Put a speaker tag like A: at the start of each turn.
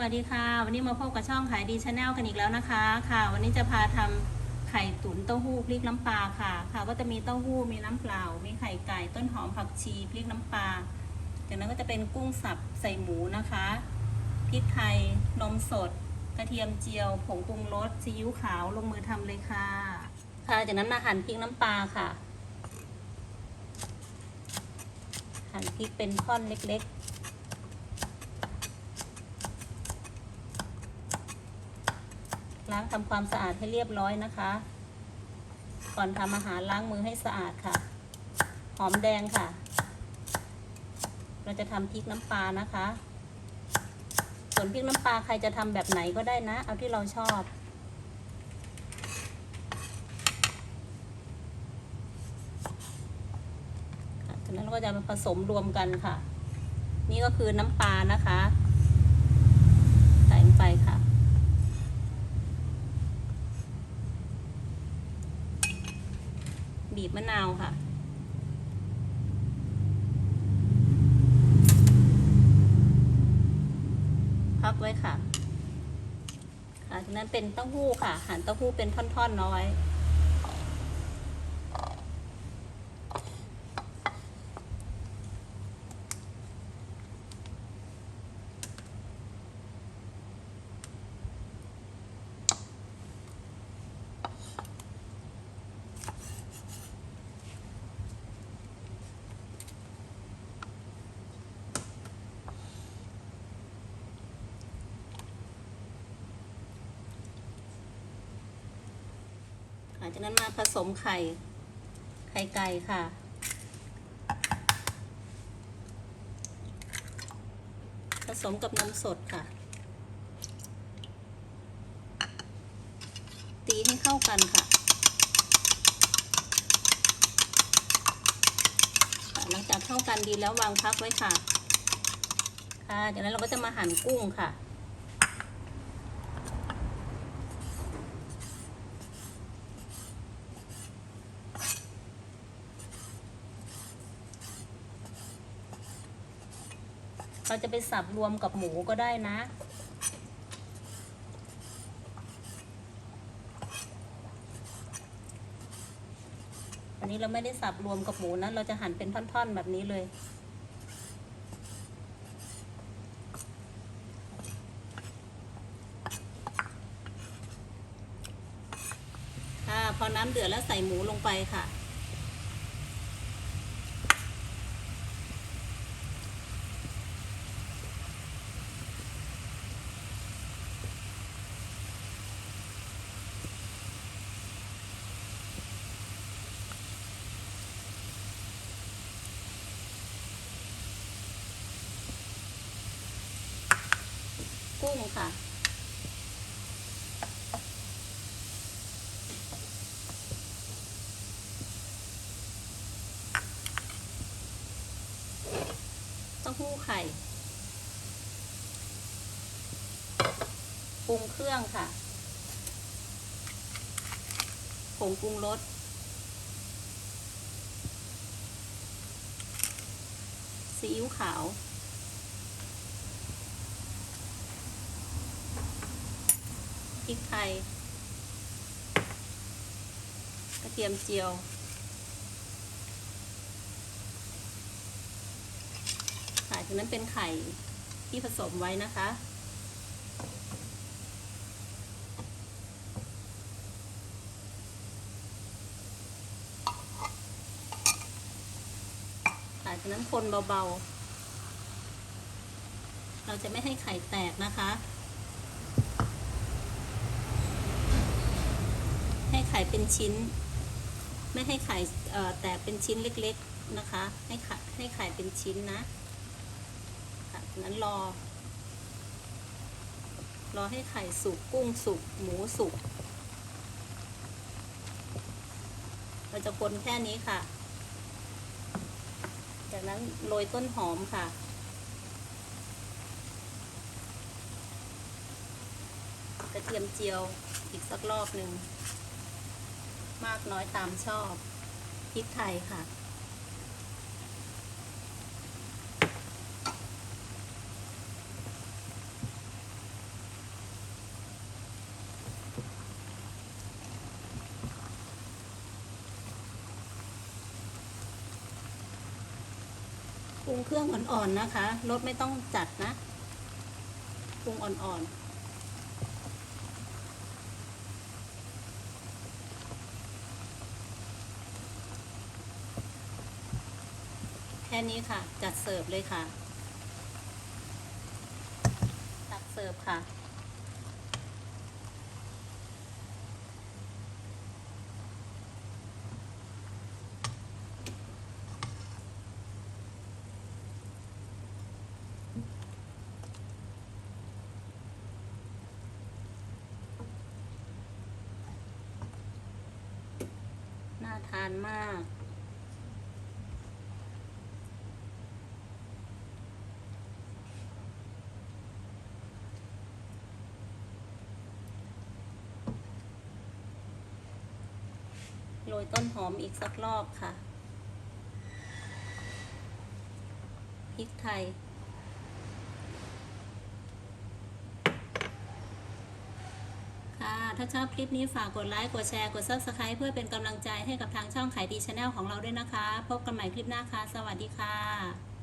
A: วัสดีค่ะ วันนี้มาพบกับช่องขายดีชาแนลกันอีกแล้วนะคะ ค่ะ วันนี้จะพาทำไข่ตุ๋นเต้าหู้พริกน้ำปลาค่ะ ค่ะ ก็จะมีเต้าหู้มีน้ำเปล่า มีไข่ไก่ต้นหอมผักชีพริกน้ำปลาจากนั้นก็จะเป็นกุ้งสับใส่หมูนะคะพริกไทยนมสด กระเทียมเจียวผงปรุงรสซีอิ๊วขาวลงมือทำเลยค่ะ ค่ะจากนั้นมาหั่นพริกน้ำปลาค่ะ หั่นพริกเป็นท่อนเล็ก ๆ ล้างทำความสะอาดให้เรียบร้อยนะคะ ก่อนทำอาหารล้างมือให้สะอาดค่ะ หอมแดงค่ะ เราจะทำพริกน้ำปลานะคะ ส่วนพริกน้ำปลาใครจะทำแบบไหนก็ได้นะ เอาที่เราชอบจากนั้นเราก็จะมาผสมรวมกันค่ะ นี่ก็คือน้ำปลานะคะ ใส่ลงไปค่ะ บีบมะนาวค่ะ พักไว้ค่ะ ค่ะจากนั้นเป็นเต้าหู้ค่ะ หั่นเต้าหู้เป็นท่อนๆน้อย ค่ะจากนั้นมาผสมไข่ ไข่ไก่ค่ะ ผสมกับนมสดค่ะ ตีให้เข้ากันค่ะค่ะหลังจากเข้ากันดีแล้ววางพักไว้ค่ะ ค่ะจากนั้นเราก็จะมาหั่นกุ้งค่ะ เราจะไปสับรวมกับหมูก็ได้นะ อันนี้เราไม่ได้สับรวมกับหมูนะ เราจะหั่นเป็นท่อนๆแบบนี้เลยพอน้ำเดือดแล้วใส่หมูลงไปค่ะ งค่ะ เต้าหู้ไข่ ปรุงเครื่องค่ะ ผงปรุงรสซีอิ๊วขาว พริกไทย กระเทียมเจียวค่ะจากนั้นเป็นไข่ที่ผสมไว้นะคะค่ะจากนั้นคนเบาๆ เราจะไม่ให้ไข่แตกนะคะ ให้ไข่เป็นชิ้น ไม่ให้ไข่เอ่อแตกเป็นชิ้นเล็กๆนะคะ ให้ไข่ให้ไข่เป็นชิ้นนะค่ะงั้นรอ รอให้ไข่สุกกุ้งสุกหมูสุกเราจะคนแค่นี้ค่ะ จากนั้นโรยต้นหอมค่ะกระเทียมเจียวอีกสักรอบหนึ่ง มากน้อยตามชอบพริกไทยค่ะ ปรุงเครื่องอ่อนๆนะคะ รสไม่ต้องจัดนะ ปรุงอ่อนๆ ค่นี้ค่ะ จัดเสิร์ฟเลยค่ะ ตักเสิร์ฟค่ะ น่าทานมาก โรยต้นหอมอีกสักรอบค่ะ พริกไทย ค่ะ ถ้าชอบคลิปนี้ฝากกดไลค์ กดแชร์ กด Subscribe เพื่อเป็นกำลังใจให้กับทางช่องขายดีชาแนลของเราด้วยนะคะ พบกันใหม่คลิปหน้าค่ะ สวัสดีค่ะ